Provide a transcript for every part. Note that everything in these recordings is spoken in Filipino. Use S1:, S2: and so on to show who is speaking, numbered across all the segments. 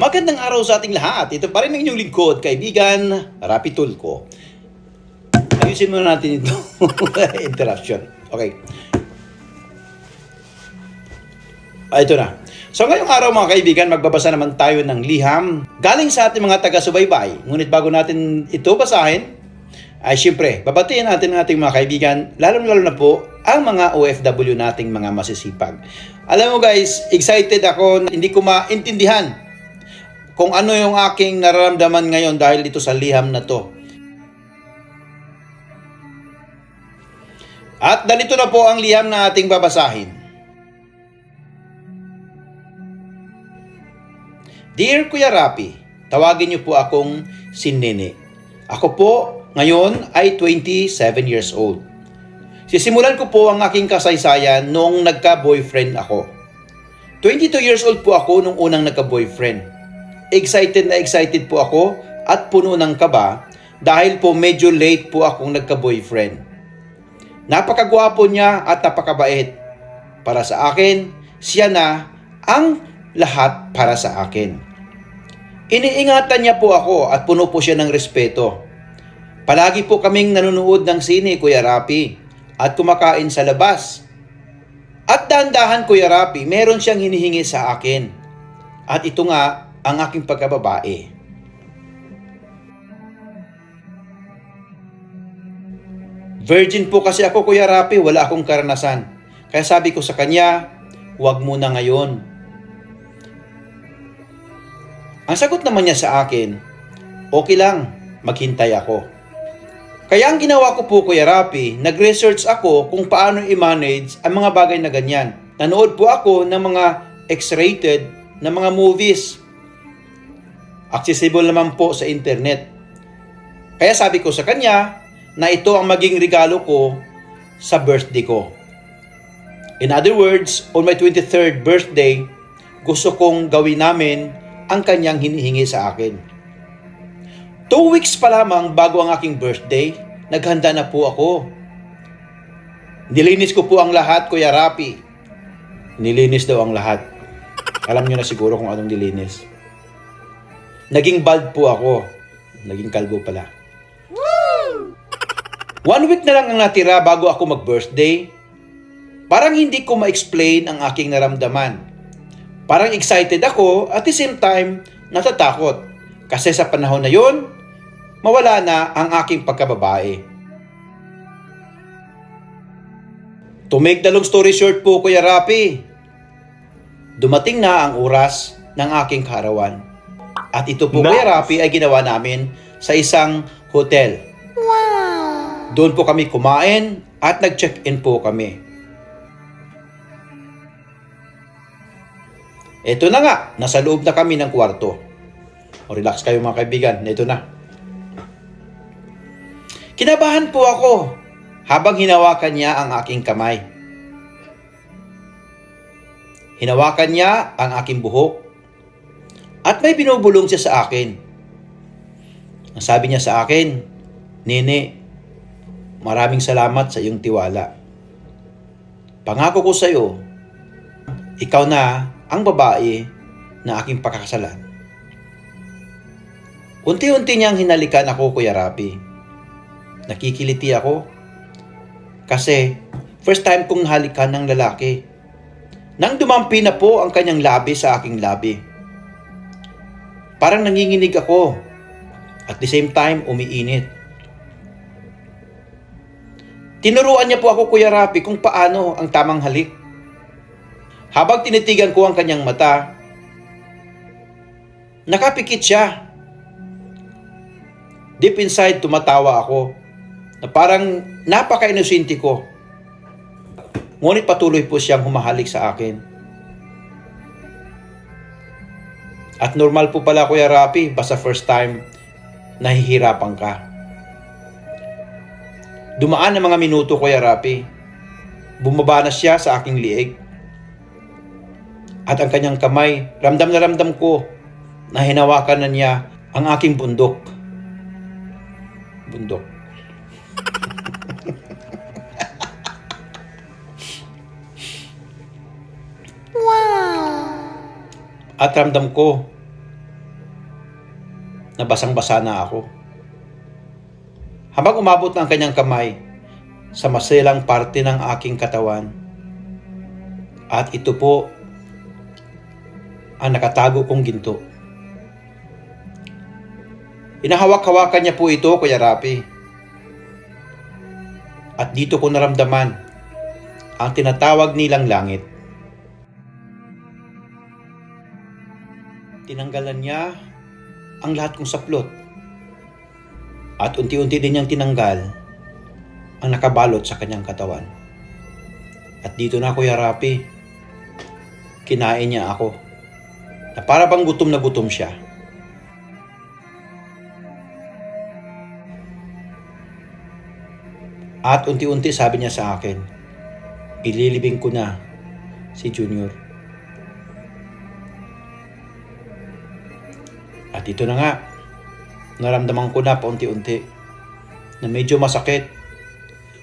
S1: Magandang araw sa ating lahat. Ito pa rin ang inyong lingkod, kaibigan, Rapi Tulko. Ayusin muna natin ito. Interruption. Okay. Ah, ito na. So ngayong araw mga kaibigan, magbabasa naman tayo ng liham galing sa ating mga taga-subaybay. Ngunit bago natin ito basahin, ay syempre, babatiin natin ang ating mga kaibigan, lalong-lalo na po ang mga OFW nating mga masisipag. Alam mo guys, excited ako, hindi ko maintindihan kung ano yung aking nararamdaman ngayon dahil dito sa liham na to. At ganito na po ang liham na ating babasahin. Dear Kuya Rapi, tawagin niyo po akong si Nene. Ako po ngayon ay 27 years old. Sisimulan ko po ang aking kasaysayan noong nagka-boyfriend ako. 22 years old po ako nung unang nagka-boyfriend. Excited na excited po ako at puno ng kaba dahil po medyo late po akong nagka-boyfriend. Napakagwapo niya at napakabait. Para sa akin, siya na ang lahat para sa akin. Iniingatan niya po ako at puno po siya ng respeto. Palagi po kaming nanonood ng sine, Kuya Rapi, at kumakain sa labas. At dahan-dahan, Kuya Rapi, meron siyang hinihingi sa akin. At ito nga ang aking pagkababae. Virgin po kasi ako, Kuya Rapi, wala akong karanasan. Kaya sabi ko sa kanya, huwag muna ngayon. Ang sagot naman niya sa akin, okay lang, maghintay ako. Kaya ang ginawa ko po, Kuya Rapi, nag-research ako kung paano i-manage ang mga bagay na ganyan. Nanood po ako ng mga X-rated na mga movies. Accessible naman po sa internet. Kaya sabi ko sa kanya na ito ang maging regalo ko sa birthday ko. In other words, on my 23rd birthday, gusto kong gawin namin ang kanyang hinihingi sa akin. Two weeks pa lamang bago ang aking birthday, naghanda na po ako. Nilinis ko po ang lahat, Kuya Rapi. Nilinis daw ang lahat. Alam nyo na siguro kung anong nilinis. Naging bald po ako. Naging kalbo pala. One week na lang ang natira bago ako mag-birthday. Parang hindi ko ma-explain ang aking naramdaman. Parang excited ako at the same time natatakot. Kasi sa panahon na yon, mawala na ang aking pagkababae. To make the long story short po, Kuya Rapi, dumating na ang oras ng aking karawan. At ito po, Kuya
S2: Nice.
S1: Rapi, ay ginawa namin sa isang hotel. Doon po kami kumain at nag-check-in po kami. Ito na nga, nasa loob na kami ng kwarto. O relax kayo mga kaibigan, ito na. Kinabahan po ako habang hinawakan niya ang aking kamay. Hinawakan niya ang aking buhok at may binubulong siya sa akin. Ang sabi niya sa akin, Nene, maraming salamat sa iyong tiwala. Pangako ko sa iyo, ikaw na ang babae na aking pakakasalan. Unti-unti niyang hinalikan ako, Kuya Rapi. Nakikiliti ako. Kasi, first time kong halikan ng lalaki. Nang dumampi na po ang kanyang labi sa aking labi. Parang nanginginig ako. At the same time, umiinit. Tinuruan niya po ako, Kuya Rapi, kung paano ang tamang halik. Habang tinitigan ko ang kanyang mata, nakapikit siya. Deep inside, tumatawa ako na parang napaka-inosente ko. Ngunit patuloy po siyang humahalik sa akin. At normal po pala, Kuya Rapi, basta first time, nahihirapan ka. Dumaan ang mga minuto, Kuya Rapi. Bumaba na siya sa aking liig. At ang kanyang kamay, ramdam na ramdam ko na hinawakan na niya ang aking bundok. At ramdam ko na basang-basa na ako. Habang umabot ng kanyang kamay sa masilang parte ng aking katawan, at ito po ang nakatago kong ginto. Inahawak-hawakan niya po ito, Kuya Rapi. At dito ko naramdaman ang tinatawag nilang langit. Tinanggalan niya ang lahat kong saplot. At unti-unti din niyang tinanggal ang nakabalot sa kanyang katawan. At dito na Kuya Rapi, kinain niya ako. Na para bang gutom na gutom siya. At unti-unti sabi niya sa akin, ililibing ko na si Junior. At ito na nga, naramdaman ko na paunti-unti na medyo masakit.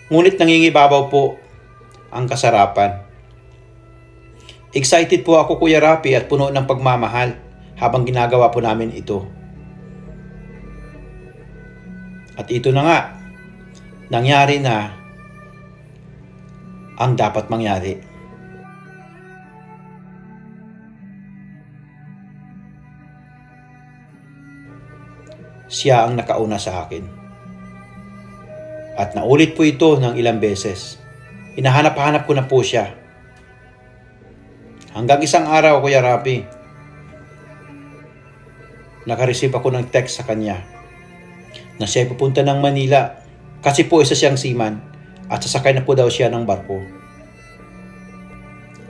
S1: Ngunit nangingibabaw po ang kasarapan. Excited po ako Kuya Rapi at puno ng pagmamahal habang ginagawa po namin ito. At ito na nga, nangyari na ang dapat mangyari. Siya ang nakauna sa akin. At naulit po ito ng ilang beses. Hinahanap-hanap ko na po siya. Hanggang isang araw, Kuya Rapi, nakareceive ako ng text sa kanya na siya pupunta ng Manila kasi po isa siyang seaman at sasakay na po daw siya ng barko.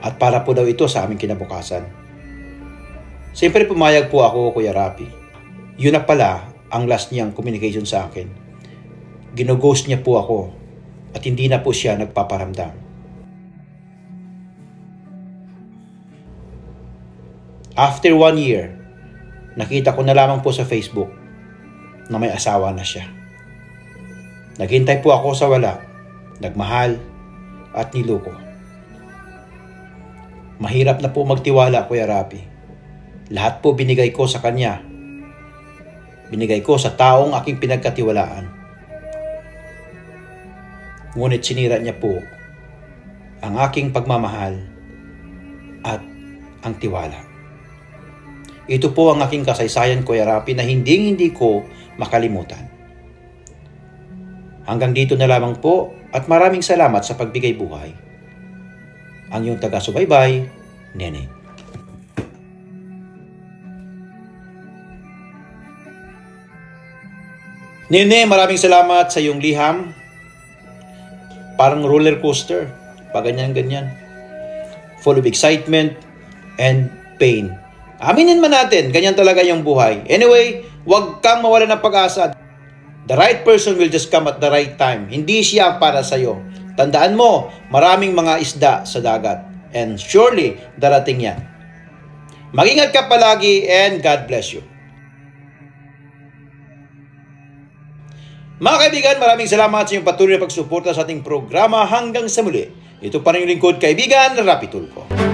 S1: At para po daw ito sa aming kinabukasan. Siyempre pumayag po ako, Kuya Rapi. Yun na pala ang last niyang communication sa akin. Ginoghost niya po ako at hindi na po siya nagpaparamdam. After one year, nakita ko na lamang po sa Facebook na may asawa na siya. Naghintay po ako sa wala, nagmahal, at niloko. Mahirap na po magtiwala, Kuya Rapi. Lahat po binigay ko sa kanya. Binigay ko sa taong aking pinagkatiwalaan. Ngunit sinira niya po ang aking pagmamahal at ang tiwala. Ito po ang aking kasaysayan, Kuya Rapi, na hindi hindi ko makalimutan. Hanggang dito na lamang po at maraming salamat sa pagbigay buhay. Ang iyong taga-subaybay, Nene. Nene, maraming salamat sa iyong liham. Parang roller coaster. Pa ganyan-ganyan. Full of excitement and pain. Aminin man natin, ganyan talaga yung buhay. Anyway, huwag kang mawala ng pag-asa. The right person will just come at the right time. Hindi siya para sa'yo. Tandaan mo, maraming mga isda sa dagat. And surely, darating yan. Mag-ingat ka palagi and God bless you. Mga kaibigan, maraming salamat sa inyong patuloy na pagsuporta sa ating programa hanggang sa muli. Ito pa rin yung lingkod kaibigan, Rapi Tulfo.